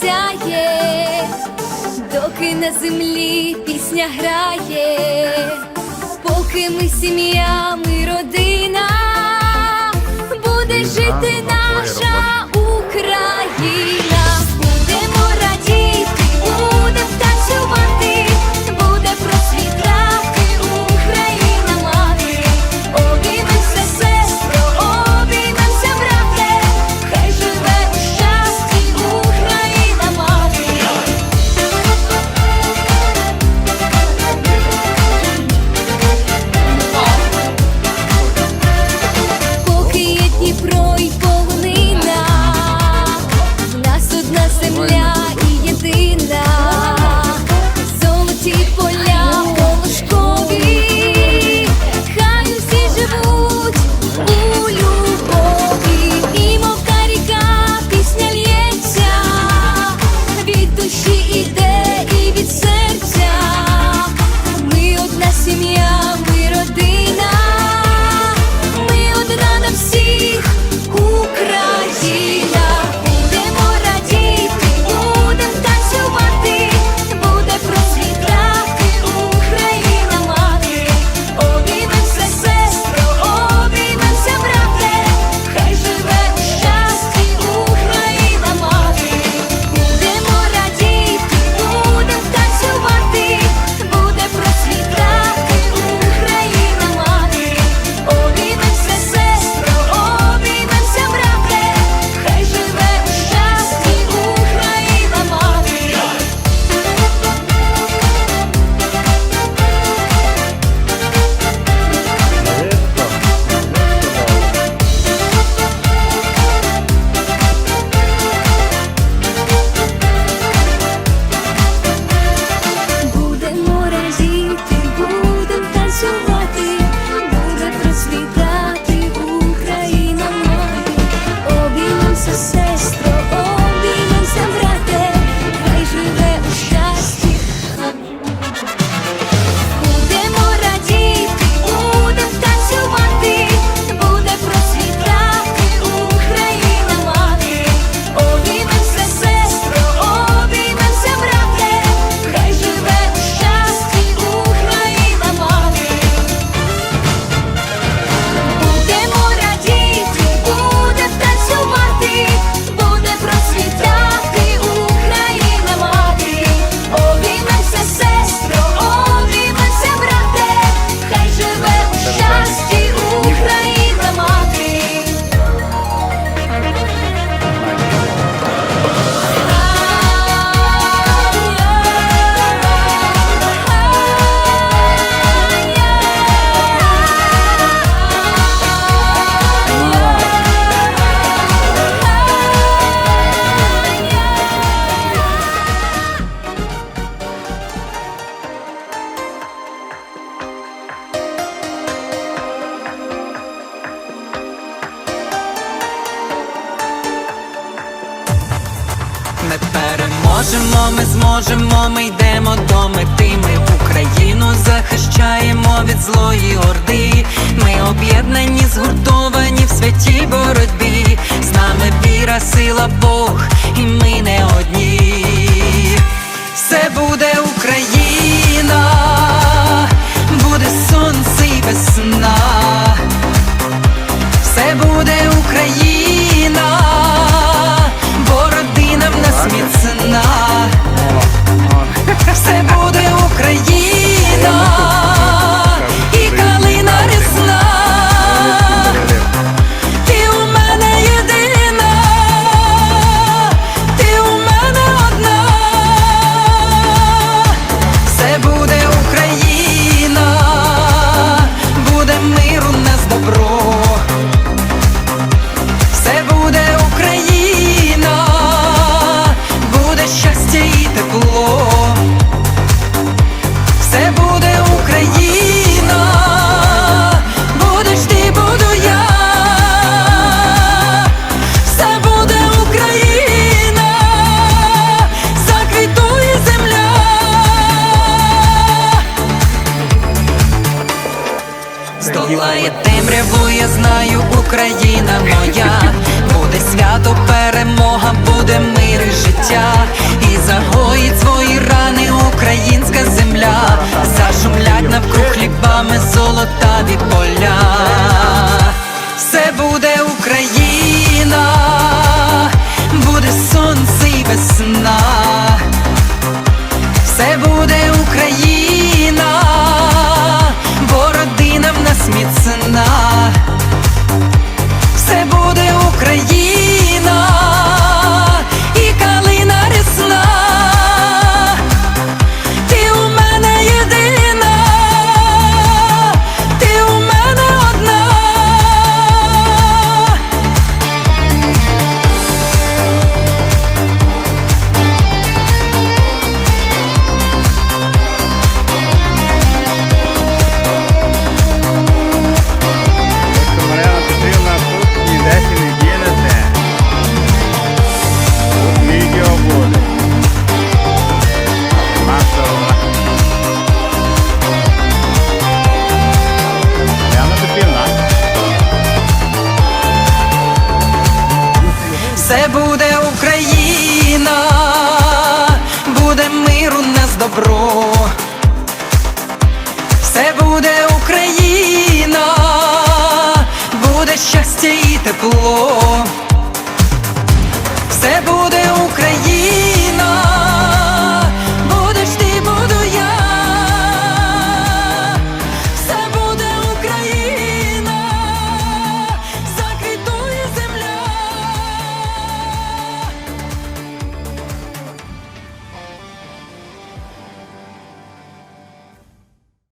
сяє, доки на землі пісня грає, поки ми сім'я, ми родина, буде жити наша Україна. ми переможемо, ми зможемо, ми йдемо до мети Ми Україну захищаємо від злої орди, ми об'єднані. долає темряву, я знаю, Україна моя, буде свято, перемога, буде мир і життя. І за Це буде Україна.